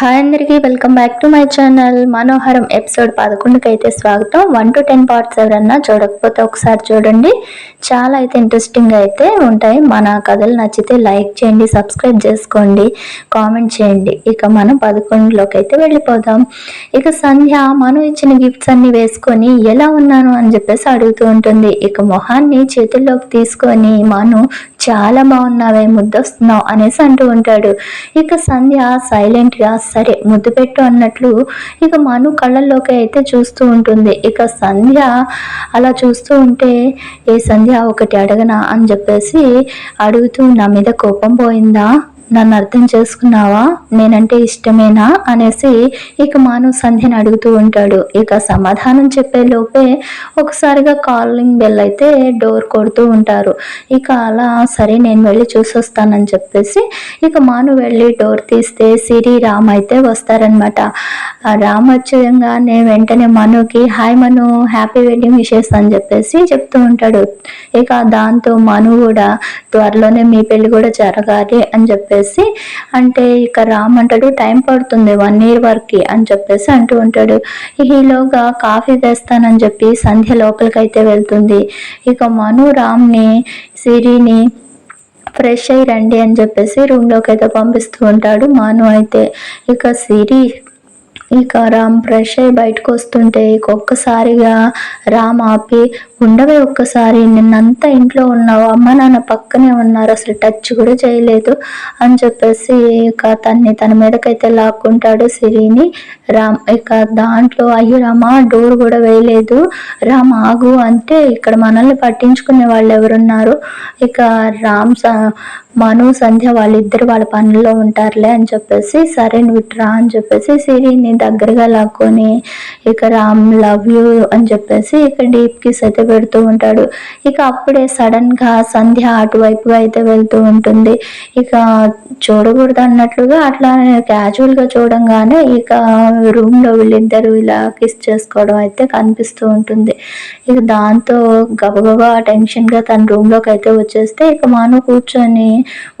Hi అందరికీ welcome back to my channel. Manoharam episode పదకొండుకి అయితే స్వాగతం. వన్ టు టెన్ పార్ట్స్ ఎవరన్నా చూడకపోతే ఒకసారి చూడండి. చాలా అయితే ఇంట్రెస్టింగ్ అయితే ఉంటాయి. మన కథలు నచ్చితే లైక్ చేయండి సబ్స్క్రైబ్ చేసుకోండి కామెంట్ చేయండి. ఇక మనం పదకొండులోకి అయితే వెళ్ళిపోదాం. ఇక సంధ్య మనం ఇచ్చిన గిఫ్ట్స్ అన్ని వేసుకొని ఎలా ఉన్నాను? అని చెప్పేసి అడుగుతూ ఉంటుంది. ఇక మొహాన్ని చేతుల్లోకి తీసుకొని మను చాలా బాగున్నావే ముద్దొస్తున్నావు అనేసి అంటూ ఉంటాడు. ఇక సంధ్య సైలెంట్గా సరే ముద్దు పెట్టు అన్నట్లు ఇక మను కళ్ళల్లోకి అయితే చూస్తూ ఉంటుంది. ఇక సంధ్య అలా చూస్తూ ఉంటే ఏ సంధ్య ఒకటి అడగనా? అని చెప్పేసి అడుగుతూ నా మీద కోపం పోయిందా? నన్ను అర్థం చేసుకున్నావా? నేనంటే ఇష్టమేనా? అనేసి ఇక మాను సంధ్యని అడుగుతూ ఉంటాడు. ఇక సమాధానం చెప్పే లోపే ఒకసారిగా కాలింగ్ బెల్ అయితే డోర్ కొడుతూ ఉంటారు. ఇక అలా సరే నేను వెళ్ళి చూసొస్తానని చెప్పేసి ఇక మాను వెళ్ళి డోర్ తీస్తే సిరి రామ్ అయితే వస్తారనమాట రామ్ వచ్చేయంగానే వెంటనే మనుకి hi Manu happy wedding wishes అని చెప్పేసి చెప్తూ ఉంటాడు. ఇక దాంతో మను కూడా త్వరలోనే మీ పెళ్ళి కూడా జరగాలి అని చెప్పేసి చెప్పేసి అంటే ఇక రామ్ అంటాడు టైం పడుతుంది వన్ ఇయర్ వరకు అని చెప్పేసి అంటూ ఉంటాడు. ఈలోగా కాఫీ తెస్తానని చెప్పి సంధ్య లోపలికి అయితే వెళ్తుంది. ఇక మను రామ్ని సిరిని ఫ్రెష్ అయ్యి రండి అని చెప్పేసి రూమ్లోకి అయితే పంపిస్తూ ఉంటాడు మాను అయితే. ఇక సిరి ఇక రామ్ ఫ్రెష్ అయ్యి బయటకు వస్తుంటే ఇక ఒక్కసారిగా రామ్ ఆపి ఉండవే ఒక్కసారి నిన్నంతా ఇంట్లో ఉన్నావు అమ్మ నాన్న పక్కనే ఉన్నారు అసలు టచ్ కూడా చేయలేదు అని చెప్పేసి ఇక తన్ని తన మీదకైతే లాక్కుంటాడు సిరిని. రామ్ ఇక దాంట్లో అయ్యో రామా డోర్ కూడా వేయలేదు రామ్ ఆగు అంటే ఇక్కడ మనల్ని పట్టించుకునే వాళ్ళు ఎవరున్నారు ఇక రామ్ మను సంధ్య వాళ్ళిద్దరు వాళ్ళ పనుల్లో ఉంటారులే అని చెప్పేసి సరే నువ్వు రా అని చెప్పేసి సిరిని దగ్గరగా లాక్కొని ఇక రామ్ లవ్ యూ అని చెప్పేసి ఇక డీప్ కిస్ అయితే పెడుతూ ఉంటాడు. ఇక అప్పుడే సడన్గా సంధ్య అటువైపుగా అయితే వెళ్తూ ఉంటుంది. ఇక చూడకూడదు అన్నట్లుగా అట్లా క్యాజువల్గా చూడంగానే ఇక రూమ్లో వీళ్ళిద్దరు ఇలా కిస్ చేసుకోవడం అయితే కనిపిస్తూ ఉంటుంది. ఇక దాంతో గబగబా టెన్షన్గా తన రూమ్లోకి అయితే వచ్చేస్తే ఇక మాను కూర్చొని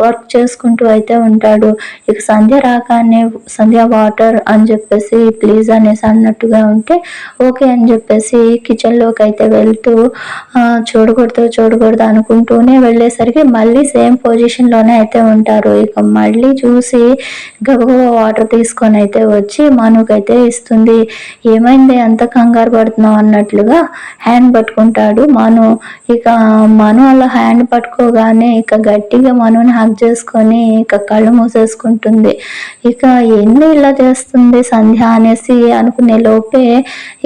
వర్క్ చేసుకుంటూ అయితే ఉంటాడు. ఇక సంధ్య రాగానే సంధ్య వాటర్ అని చెప్పేసి ప్లీజ్ అనేసి అన్నట్టుగా ఉంటే ఓకే అని చెప్పేసి కిచెన్లోకి అయితే వెళ్తూ చూడకూడదు చూడకూడదు అనుకుంటూనే వెళ్ళేసరికి మళ్ళీ సేమ్ పొజిషన్లోనే అయితే ఉంటారు. ఇక మళ్ళీ చూసి గబగబా వాటర్ తీసుకొని అయితే వచ్చి మనుకైతే ఇస్తుంది. ఏమైంది? అంత కంగారు పడుతున్నావు అన్నట్లుగా హ్యాండ్ పట్టుకుంటాడు మను. ఇక మను అలా హ్యాండ్ పట్టుకోగానే ఇక గట్టిగా మనుని హక్ చేసుకొని ఇక కళ్ళు మూసేసుకుంటుంది. ఇక ఎన్ని ఇలా చేస్తుంది సంధ్య అనేసి అనుకునే లోపే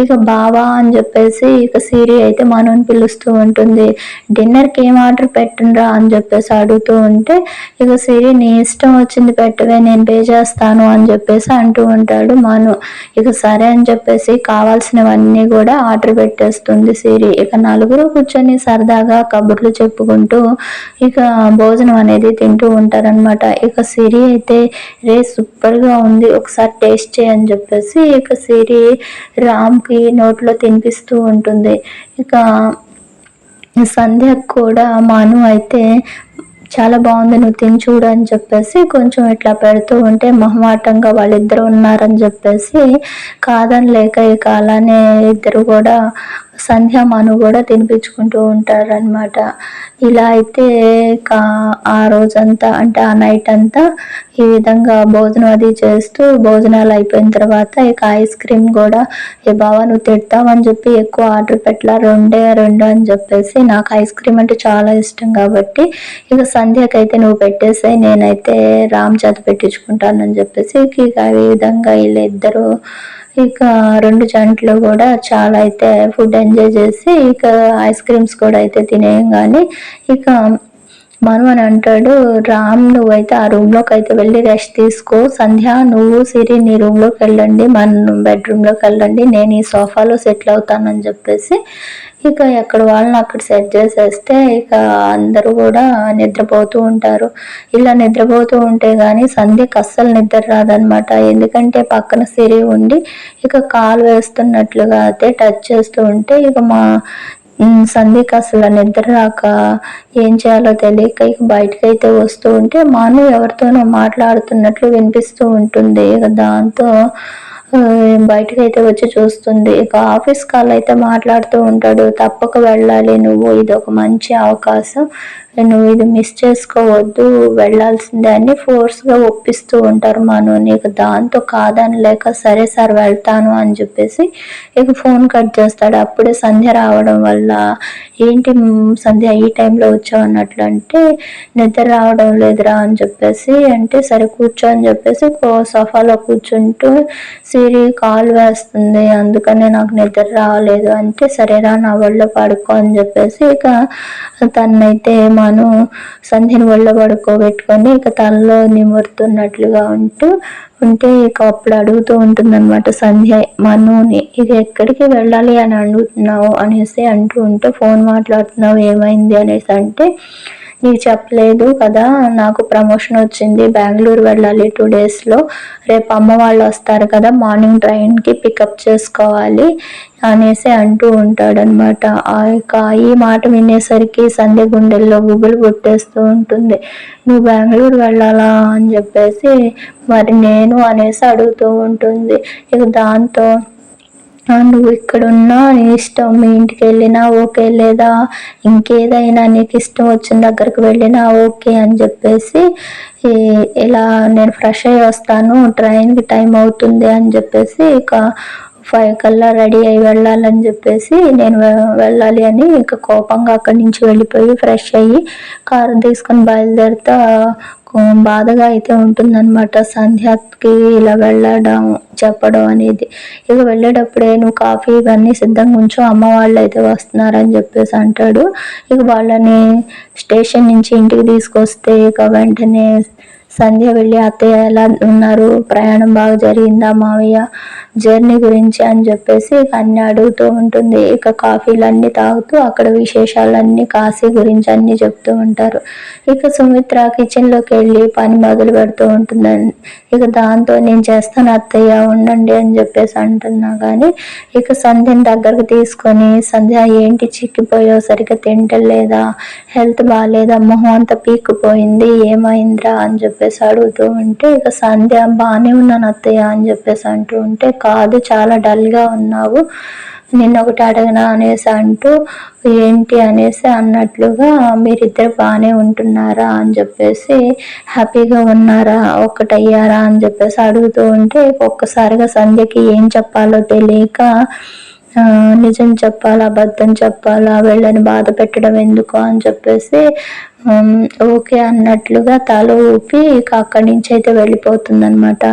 ఇక బావా అని చెప్పేసి ఇక సిరి అయితే మనోని పిలుస్తూ ఉంటుంది. డిన్నర్కి ఏం ఆర్డర్ పెట్టండ్రా అని చెప్పేసి అడుగుతూ ఉంటే ఇక సిరి నీ ఇష్టం వచ్చింది పెట్టవే నేను పే చేస్తాను అని చెప్పేసి అంటూ ఉంటాడు మను. ఇక సరే అని చెప్పేసి కావాల్సినవన్నీ కూడా ఆర్డర్ పెట్టేస్తుంది సిరి. ఇక నలుగురు కూర్చొని సరదాగా కబుర్లు చెప్పుకుంటూ ఇక భోజనం అనేది తింటూ ఉంటారనమాట ఇక సిరి అయితే రే సూపర్గా ఉంది ఒకసారి టేస్ట్ చేయని చెప్పేసి ఇక సిరి రామ్కి నోట్లో తినిపిస్తూ ఉంటుంది. ఇక సంధ్య కూడా మాను అయితే చాలా బాగుంది నువ్వు తిని చూడు అని చెప్పేసి కొంచెం ఇట్లా పెడుతూ ఉంటే మొహమాటంగా వాళ్ళిద్దరు ఉన్నారని చెప్పేసి కాదని లేక ఇక అలానే ఇద్దరు కూడా సంధ్యా మను కూడా తినిపించుకుంటూ ఉంటారనమాట ఇలా అయితే ఆ రోజంతా అంటే ఆ నైట్ అంతా ఈ విధంగా భోజనం అది చేస్తూ భోజనాలు అయిపోయిన తర్వాత ఇక ఐస్ క్రీమ్ కూడా ఏ బావా నువ్వు తిడతావని చెప్పి ఎక్కువ ఆర్డర్ పెట్టలా రెండే రెండు అని చెప్పేసి నాకు ఐస్ క్రీమ్ అంటే చాలా ఇష్టం కాబట్టి ఇక సంధ్యకైతే నువ్వు పెట్టేసాయి నేనైతే రామ్ చేత పెట్టించుకుంటానని చెప్పేసి ఇక ఈ విధంగా వీళ్ళిద్దరూ ఇక రెండు జంటలు కూడా చాలా అయితే ఫుడ్ ఎంజాయ్ చేసి ఇక ఐస్ క్రీమ్స్ కూడా అయితే తినేయం కానీ ఇక మను అని అంటాడు రామ్ నువ్వైతే ఆ రూమ్లోకి అయితే వెళ్ళి రెస్ట్ తీసుకో. సంధ్య నువ్వు సిరి నీ రూమ్లోకి వెళ్ళండి. మన బెడ్రూమ్లోకి వెళ్ళండి. నేను ఈ సోఫాలో సెటిల్ అవుతానని చెప్పేసి ఇక ఎక్కడ వాళ్ళని అక్కడ సెట్ చేసేస్తే ఇక అందరూ కూడా నిద్రపోతూ ఉంటారు. ఇలా నిద్రపోతూ ఉంటే కానీ సంధ్యకి అస్సలు నిద్ర రాదనమాట ఎందుకంటే పక్కన సిరి ఉండి ఇక కాలు వేస్తున్నట్లుగా అయితే టచ్ చేస్తూ ఉంటే ఇక మా సంధ్యకి అసలు నిద్ర రాక ఏం చేయాలో తెలియక ఇక బయటకైతే వస్తూ ఉంటే మాను ఎవరితోనో మాట్లాడుతున్నట్లు వినిపిస్తూ ఉంటుంది. ఇక దాంతో ఆ, అయితే వచ్చి చూస్తుంది. ఇక ఆఫీస్ కాల్ అయితే మాట్లాడుతూ ఉంటాడు. తప్పక వెళ్ళాలి నువ్వు. ఇది ఒక మంచి అవకాశం. నువ్వు ఇది మిస్ చేసుకోవద్దు వెళ్ళాల్సిందే అని ఫోర్స్గా ఒప్పిస్తూ ఉంటారు మను. నీకు దాంతో కాదని లేక సరే సార్ వెళ్తాను అని చెప్పేసి ఇక ఫోన్ కట్ చేస్తాడు. అప్పుడే సంధ్య రావడం వల్ల ఏంటి సంధ్య ఈ టైంలో వచ్చావు అన్నట్లు అంటే నిద్ర రావడం లేదురా అని చెప్పేసి అంటే సరే కూర్చో అని చెప్పేసి సోఫాలో కూర్చుంటూ సిరి కాల్ వేస్తుంది. అందుకనే నాకు నిద్ర రావలేదు అంటే సరేరా నా వల్ల పడుకో అని చెప్పేసి ఇక తనైతే తాను సంధ్యని ఒళ్ళో పడుకోబెట్టుకొని ఇక తనలో నిమురుతున్నట్లుగా ఉంటూ ఉంటే ఇక అప్పుడు అడుగుతూ ఉంటుందన్నమాట సంధ్య మనుని ఇక ఎక్కడికి వెళ్ళాలి అని అడుగుతున్నావు అనేసి అంటూ ఉంటే ఫోన్ మాట్లాడుతున్నావు ఏమైంది అనేసి అంటే నీకు చెప్పలేదు కదా నాకు ప్రమోషన్ వచ్చింది బెంగళూరు వెళ్ళాలి టూ డేస్లో రేపు అమ్మ వాళ్ళు వస్తారు కదా మార్నింగ్ ట్రైన్కి పికప్ చేసుకోవాలి అనేసి అంటూ ఉంటాడనమాట ఆ యొక్క ఈ మాట వినేసరికి సంధ్య గుండెల్లో గుబులు పుట్టేస్తూ ఉంటుంది. నువ్వు బెంగళూరు వెళ్ళాలా? అని చెప్పేసి మరి నేను అనేసి అడుగుతూ ఉంటుంది. ఇక దాంతో నువ్వు ఇక్కడున్నా నీ ఇష్టం మీ ఇంటికి వెళ్ళినా ఓకే లేదా ఇంకేదైనా నీకు ఇష్టం వచ్చిన దగ్గరకు వెళ్ళినా ఓకే అని చెప్పేసి ఇలా నేను ఫ్రెష్ అయ్యి వస్తాను ట్రైన్కి టైం అవుతుంది అని చెప్పేసి ఇక ఫైవ్ కల్లా రెడీ అయి వెళ్ళాలని చెప్పేసి నేను వె- వెళ్ళాలి అని ఇక కోపంగా అక్కడి నుంచి వెళ్ళిపోయి ఫ్రెష్ అయ్యి కారు తీసుకొని బయలుదేరుతా బాధగా అయితే ఉంటుందన్నమాట. సంధ్యకి ఇలా వెళ్ళడం చెప్పడం అనేది. ఇక వెళ్ళేటప్పుడే నువ్వు కాఫీ ఇవన్నీ సిద్ధంగా ఉంచు అమ్మ వాళ్ళు అయితే వస్తున్నారని చెప్పేసి అంటాడు. ఇక వాళ్ళని స్టేషన్ నుంచి ఇంటికి తీసుకొస్తే ఇక వెంటనే సంధ్య వెళ్ళి అత్తయ్య ఎలా ఉన్నారు? ప్రయాణం బాగా జరిగిందా మావయ్య? జర్నీ గురించి అని చెప్పేసి ఇక అన్ని అడుగుతూ ఉంటుంది. ఇక కాఫీలు అన్ని తాగుతూ అక్కడ విశేషాలన్నీ కాశీ గురించి అన్ని చెప్తూ ఉంటారు. ఇక సుమిత్ర కిచెన్లోకి వెళ్ళి పని మొదలు పెడుతూ ఉంటుందని ఇక దాంతో నేను చేస్తాను అత్తయ్య ఉండండి అని చెప్పేసి అంటున్నా కానీ ఇక సంధ్యని దగ్గరకు తీసుకొని సంధ్య ఏంటి చిక్కిపోయో సరిగ్గా తింటలేదా? హెల్త్ బాగాలేదా మొహం అంతా పీక్కుపోయింది. ఏమైందిరా? అని చెప్పేసి అడుగుతూ ఉంటే ఇక సంధ్య బాగానే ఉన్నాను అత్తయ్య అని చెప్పేసి అంటూ ఉంటే కాదు చాలా డల్గా ఉన్నావు. నిన్న ఒకటి అడగనా అనేసి అంటూ ఏంటి? అనేసి అన్నట్లుగా మీరిద్దరు బాగానే ఉంటున్నారా? అని చెప్పేసి హ్యాపీగా ఉన్నారా? ఒక్కటయ్యారా? అని చెప్పేసి అడుగుతూ ఉంటే ఒక్కసారిగా సంధ్యకి ఏం చెప్పాలో తెలియక నిజం చెప్పాలా? అబద్ధం చెప్పాలా? వీళ్ళని బాధ పెట్టడం ఎందుకు? అని చెప్పేసి ఓకే అన్నట్లుగా తల ఊపి ఇక అక్కడి నుంచి అయితే వెళ్ళిపోతుంది అనమాట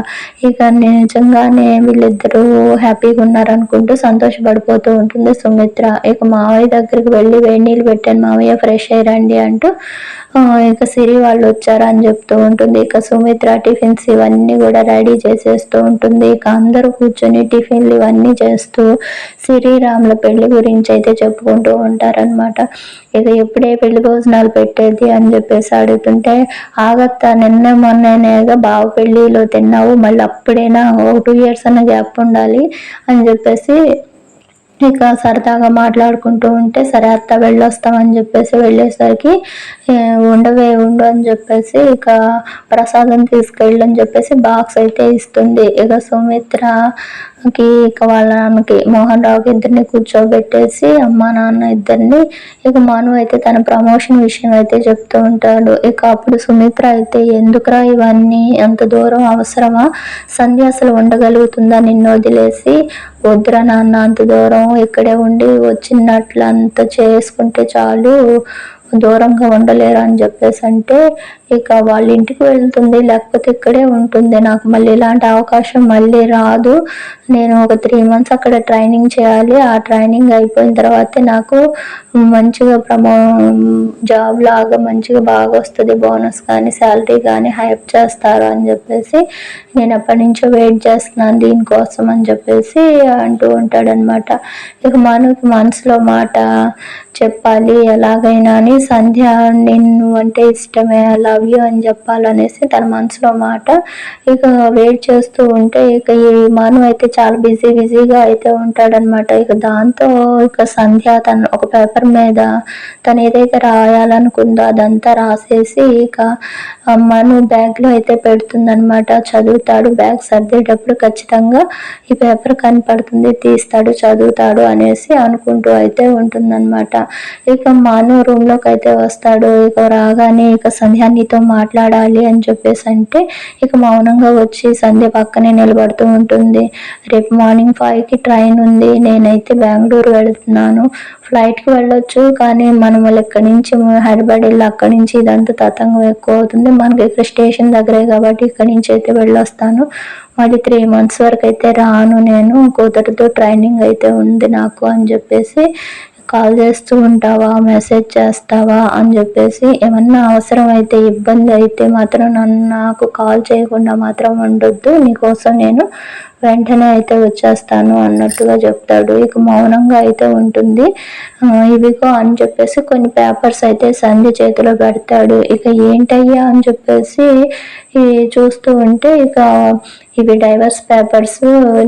ఇక నిజంగానే వీళ్ళిద్దరూ హ్యాపీగా ఉన్నారనుకుంటూ సంతోషపడిపోతూ ఉంటుంది. సుమిత్ర ఇక మావయ్య దగ్గరికి వెళ్ళి వేడి నీళ్ళు పెట్టాను మావయ్య ఫ్రెష్ అయ్యారండి అంటూ ఇక సిరి వాళ్ళు వచ్చారు అని చెప్తూ ఉంటుంది. ఇక సుమిత్ర టిఫిన్స్ ఇవన్నీ కూడా రెడీ చేసేస్తూ ఉంటుంది. ఇక అందరూ కూర్చొని టిఫిన్లు ఇవన్నీ చేస్తూ శ్రీరాముల పెళ్ళి గురించి అయితే చెప్పుకుంటూ ఉంటారనమాట ఇక ఎప్పుడే పెళ్ళి భోజనాలు పెట్టేది అని చెప్పేసి అడుగుతుంటే ఆగత్త నిన్న మొన్ననేగా బావ పెళ్ళిలో తిన్నావు మళ్ళీ అప్పుడైనా? ఒక టూ ఇయర్స్ అన్న గ్యాప్ ఉండాలి అని చెప్పేసి ఇక సరదాగా మాట్లాడుకుంటూ ఉంటే సరే అత్త వెళ్ళొస్తామని చెప్పేసి వెళ్ళేసరికి ఉండవే ఉండు అని చెప్పేసి ఇక ప్రసాదం తీసుకెళ్ళని చెప్పేసి బాక్స్ అయితే ఇస్తుంది. ఇక సుమిత్రకి ఇక వాళ్ళ నాన్నకి మోహన్ రావుకి ఇద్దరిని కూర్చోబెట్టేసి అమ్మ నాన్న ఇద్దరిని ఇక మను అయితే తన ప్రమోషన్ విషయం అయితే చెప్తూ ఉంటాడు. ఇక అప్పుడు సుమిత్ర అయితే ఎందుకురా ఇవన్నీ? అంత దూరం అవసరమా? సంధ్య అసలు ఉండగలుగుతుందా నిన్ను వదిలేసి? వద్దురా నాన్న అంత దూరం ఇక్కడే ఉండి వచ్చినట్లు అంత చేసుకుంటే చాలు. దూరంగా ఉండలేరు అని చెప్పేసి అంటే ఇక వాళ్ళ ఇంటికి వెళ్తుంది లేకపోతే ఇక్కడే ఉంటుంది. నాకు మళ్ళీ ఇలాంటి అవకాశం మళ్ళీ రాదు. నేను ఒక త్రీ మంత్స్ అక్కడ ట్రైనింగ్ చేయాలి. ఆ ట్రైనింగ్ అయిపోయిన తర్వాతే నాకు మంచిగా ప్రమో జాబ్ లాగా మంచిగా బాగా వస్తుంది. బోనస్ కానీ శాలరీ కానీ హైప్ చేస్తారు అని చెప్పేసి నేను ఎప్పటి నుంచో వెయిట్ చేస్తున్నాను దీనికోసం అని చెప్పేసి అంటూ ఉంటాడనమాట ఇక మనకి మనసులో మాట చెప్పాలి ఎలాగైనా అని. సంధ్య నిన్ను అంటే ఇష్టమే లవ్ యూ అని చెప్పాలనేసి తన మనసులో మాట ఇక వెయిట్ చేస్తూ ఉంటే ఇక ఈ మను అయితే చాలా బిజీ బిజీగా అయితే ఉంటాడనమాట. ఇక దాంతో ఇక సంధ్య తను ఒక పేపర్ మీద తను ఏదైతే రాయాలనుకుందో అదంతా రాసేసి ఇక మను బ్యాగ్లో అయితే పెడుతుందనమాట. చదువుతాడు బ్యాగ్ సర్దేటప్పుడు ఖచ్చితంగా ఈ పేపర్ కనపడుతుంది తీస్తాడు చదువుతాడు అనేసి అనుకుంటూ అయితే ఉంటుందన్నమాట ఇక మాను రూమ్లోకి అయితే వస్తాడు. ఇక రాగానే ఇక సంధ్య నీతో మాట్లాడాలి అని చెప్పేసి అంటే ఇక మౌనంగా వచ్చి సంధ్య పక్కనే నిలబడుతూ ఉంటుంది. రేపు మార్నింగ్ ఫైవ్కి ట్రైన్ ఉంది. నేనైతే బెంగళూరు వెళుతున్నాను. ఫ్లైట్కి వెళ్ళొచ్చు కానీ మనం ఇక్కడి నుంచి హైదరాబాద్ వెళ్ళి అక్కడి నుంచి ఇదంతా తతంగం ఎక్కువ అవుతుంది. మనకి ఇక్కడ స్టేషన్ దగ్గరే కాబట్టి ఇక్కడి నుంచి అయితే వెళ్ళొస్తాను. మరి త్రీ మంత్స్ వరకు అయితే రాను నేను. కూతురుతో ట్రైనింగ్ అయితే ఉంది నాకు అని చెప్పేసి కాల్ చేస్తూ ఉంటావా మెసేజ్ చేస్తావా అని చెప్పేసి ఏమన్నా అవసరం అయితే ఇబ్బంది అయితే మాత్రం నన్ను నాకు కాల్ చేయకుండా మాత్రం ఉండొద్దు. నీకోసం నేను వెంటనే అయితే వచ్చేస్తాను అన్నట్టుగా చెప్తాడు. ఇక మౌనంగా అయితే ఉంటుంది. ఇవిగో అని చెప్పేసి కొన్ని పేపర్స్ అయితే సంధి చేతిలో పెడతాడు. ఇక ఏంటయ్యా అని చెప్పేసి చూస్తూ ఉంటే ఇక ఇవి డైవర్స్ పేపర్స్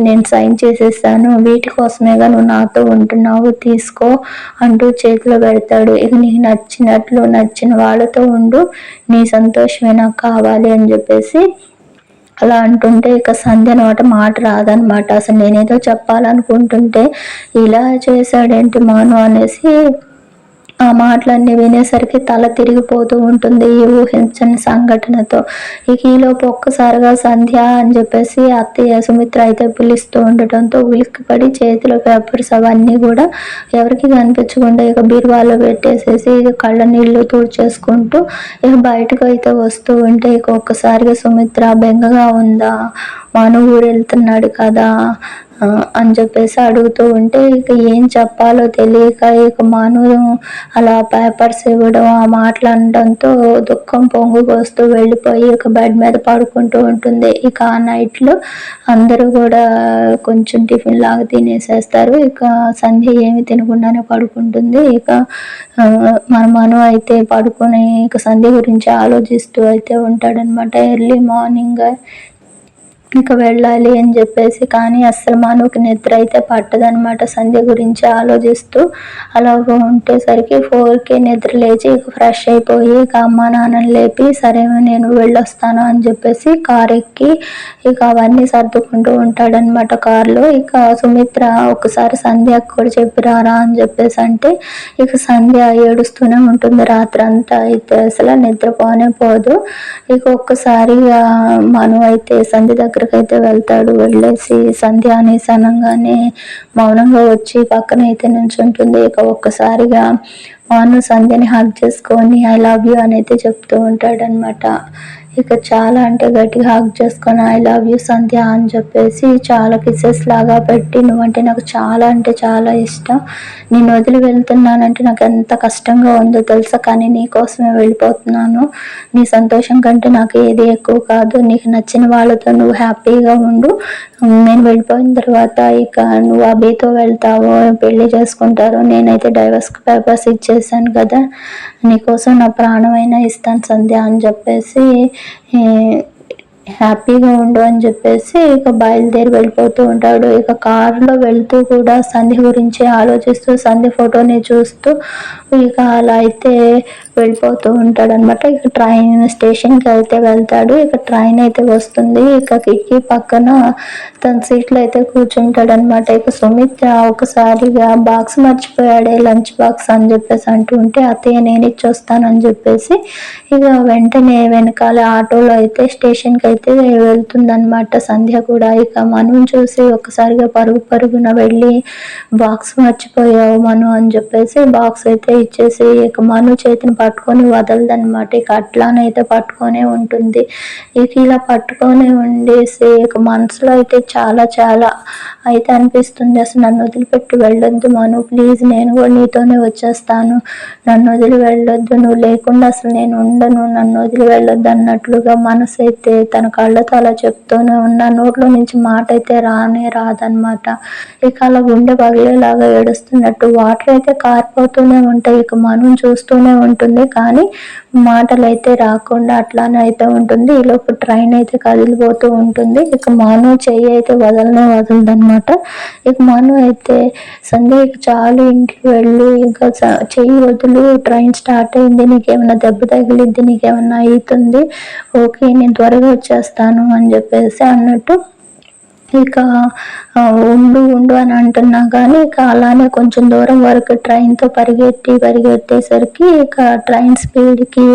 నేను సైన్ చేసేసాను వీటి కోసమేగా నువ్వు నాతో ఉంటున్నావు తీసుకో అంటూ చేతిలో పెడతాడు. ఇక నీకు నచ్చినట్లు నచ్చిన వాళ్ళతో ఉండు నీ సంతోషమే నాకు కావాలి అని చెప్పేసి అలా అంటుంటే ఇక సంధ్య నోట మాట రాదనమాట. అసలు నేనేదో చెప్పాలనుకుంటుంటే ఇలా చేశాడేంటి మాను? అనేసి ఆ మాటలన్నీ వినేసరికి తల తిరిగిపోతూ ఉంటుంది ఈ ఊహించని సంఘటనతో. ఇక ఈలోపు ఒక్కసారిగా సంధ్య అని చెప్పేసి అత్తయ్య సుమిత్ర అయితే పిలుస్తూ ఉండటంతో ఉలిక్కిపడి చేతిలో పేపర్స్ అవన్నీ కూడా ఎవరికి కనిపించకుండా ఇక బీరువాలో పెట్టేసేసి ఇక కళ్ళ నీళ్ళు తుడిచేసుకుంటూ ఇక బయటకు అయితే వస్తూ ఉంటే ఇక ఒక్కసారిగా సుమిత్ర బెంగగా ఉందా? మన ఊరు వెళ్తున్నాడు కదా. అని చెప్పేసి అడుగుతూ ఉంటే ఇక ఏం చెప్పాలో తెలియక ఇక మాను అలా పేపర్స్ ఇవ్వడం ఆ మాటలు అనడంతో దుఃఖం పొంగుకొస్తూ వెళ్ళిపోయి ఇక బెడ్ మీద పడుకుంటూ ఉంటుంది. ఇక ఆ నైట్లో అందరూ కూడా కొంచెం టిఫిన్ లాగా తినేసేస్తారు. ఇక సంధ్య ఏమి తినకుండానే పడుకుంటుంది. ఇక మన మను అయితే పడుకుని ఇక సంధ్య గురించి ఆలోచిస్తూ అయితే ఉంటాడనమాట. ఎర్లీ మార్నింగ్ ఇక వెళ్ళాలి అని చెప్పేసి కానీ అస్సలు మానుకి నిద్ర అయితే పట్టదనమాట సంధ్య గురించి ఆలోచిస్తూ. అలాగ ఉంటేసరికి ఫోర్కి నిద్ర లేచి ఇక ఫ్రెష్ అయిపోయి ఇక అమ్మ నాన్నని లేపి సరే నేను వెళ్ళొస్తాను అని చెప్పేసి కార్ ఎక్కి ఇక అవన్నీ సర్దుకుంటూ ఉంటాడనమాట కారులో. ఇక సుమిత్ర ఒకసారి సంధ్య కూడా చెప్పిరారా అని చెప్పేసి అంటే ఇక సంధ్య ఏడుస్తూనే ఉంటుంది రాత్రి అంతా అయితే అసలు నిద్రపోనే పోదు. ఇక ఒక్కసారిగా మనం అయితే సంధ్య దగ్గర దగ్గరకైతే వెళ్తాడు వెళ్ళేసి సంధ్య అనేసి అనగానే మౌనంగా వచ్చి పక్కన అయితే నుంచుంటుంది ఇక ఒక్కసారిగా మాను సంధ్యని హక్ చేసుకొని ఐ లవ్ యూ అని అయితే చెప్తూ ఉంటాడనమాట ఇక చాలా అంటే గట్టిగా హాక్ చేసుకొని ఐ లవ్ యూ సంధ్య అని చెప్పేసి చాలా కిసెస్ లాగా పెట్టి నువ్వంటే నాకు చాలా అంటే చాలా ఇష్టం. నేను వదిలి వెళ్తున్నానంటే నాకు ఎంత కష్టంగా ఉందో తెలుసా కానీ నీ కోసమే వెళ్ళిపోతున్నాను. నీ సంతోషం కంటే నాకు ఏది ఎక్కువ కాదు. నీకు నచ్చిన వాళ్ళతో నువ్వు హ్యాపీగా ఉండు. నేను వెళ్ళిపోయిన తర్వాత ఇక నువ్వు అభితో వెళ్తావు పెళ్ళి చేసుకుంటారు నేనైతే డైవర్స్ పేపర్స్ ఇచ్చేసాను కదా. నీకోసం నా ప్రాణమైనా ఇస్తాను సంధ్య అని చెప్పేసి హ్యాపీగా ఉండు అని చెప్పేసి ఇక బయలుదేరి వెళ్ళిపోతూ ఉంటాడు. ఇక కారులో వెళ్తూ కూడా సంధి గురించి ఆలోచిస్తూ సంధి ఫోటోని చూస్తూ ఇక అలా అయితే వెళ్ళిపోతూ ఉంటాడు అనమాట ఇక ట్రైన్ స్టేషన్కి అయితే వెళ్తాడు. ఇక ట్రైన్ అయితే వస్తుంది. ఇక కిటికీ పక్కన తన సీట్లో అయితే కూర్చుంటాడు అనమాట ఇక సుమిత్ర ఒకసారిగా బాక్స్ మర్చిపోయాడే లంచ్ బాక్స్ అని చెప్పేసి అంటూ ఉంటే అత్తయ్య నేను ఇచ్చి అని చెప్పేసి ఇక వెంటనే వెనకాల ఆటోలో అయితే స్టేషన్కి అయితే వెళ్తుందనమాట. సంధ్య కూడా ఇక మనం చూసి ఒకసారిగా పరుగు పరుగున వెళ్ళి బాక్స్ మర్చిపోయావు మను అని చెప్పేసి బాక్స్ అయితే ఇచ్చేసి ఇక మను చేతిని పట్టుకొని వదలదనమాట ఇక అట్లానైతే పట్టుకొనే ఉంటుంది. ఇక ఇలా పట్టుకొని ఉండేసి ఇక మనసులో అయితే చాలా చాలా అయితే అనిపిస్తుంది. అసలు నన్ను వదిలిపెట్టి వెళ్ళొద్దు మను. ప్లీజ్ నేను కూడా నీతోనే వచ్చేస్తాను. నన్ను వదిలి వెళ్ళొద్దు. నువ్వు లేకుండా అసలు నేను ఉండను. నన్ను వదిలి వెళ్ళొద్దు అన్నట్లుగా మనసు అయితే తన కళ్ళతో అలా చెప్తూనే ఉన్నా. నోట్లో నుంచి మాట అయితే రానే రాదనమాట ఇక అలా గుండె పగిలేలాగా ఏడుస్తున్నట్టు. వాటర్ అయితే కారిపోతూనే ఉంటాయి. ఇక మనం చూస్తూనే ఉంటుంది. కానీ మాటలు అయితే రాకుండా అట్లానే అయితే ఉంటుంది. ఈలోపు ట్రైన్ అయితే కదిలిపోతూ ఉంటుంది. ఇక మాను చెయ్యి అయితే వదలనే వదలదనమాట ఇక మాను అయితే సంధ్య ఇక చాలు ఇంటికి వెళ్ళు ఇంకా చెయ్యి వదులు ట్రైన్ స్టార్ట్ అయింది. నీకేమైనా దెబ్బ తగిలిద్ది నీకేమైనా అవుతుంది ఓకే నేను త్వరగా వచ్చేస్తాను అని చెప్పేసి అన్నట్టు ఇక ఉండు ఉండు అని అంటున్నా కానీ ఇక అలానే కొంచెం దూరం వరకు ట్రైన్తో పరిగెత్తి పరిగెత్తేసరికి ఇక ట్రైన్ స్పీడ్కి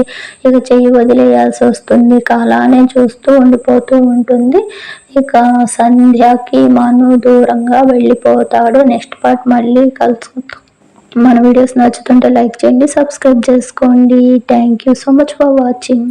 ఇక చెయ్యి వదిలేయాల్సి వస్తుంది. ఇక అలానే చూస్తూ ఉండిపోతూ ఉంటుంది. ఇక సంధ్యకి మను దూరంగా వెళ్ళిపోతాడు. నెక్స్ట్ పార్ట్ మళ్ళీ కలుసుకుంటాం మన వీడియోస్ నచ్చుతుంటే లైక్ చేయండి సబ్స్క్రైబ్ చేసుకోండి. Thank you so much for watching.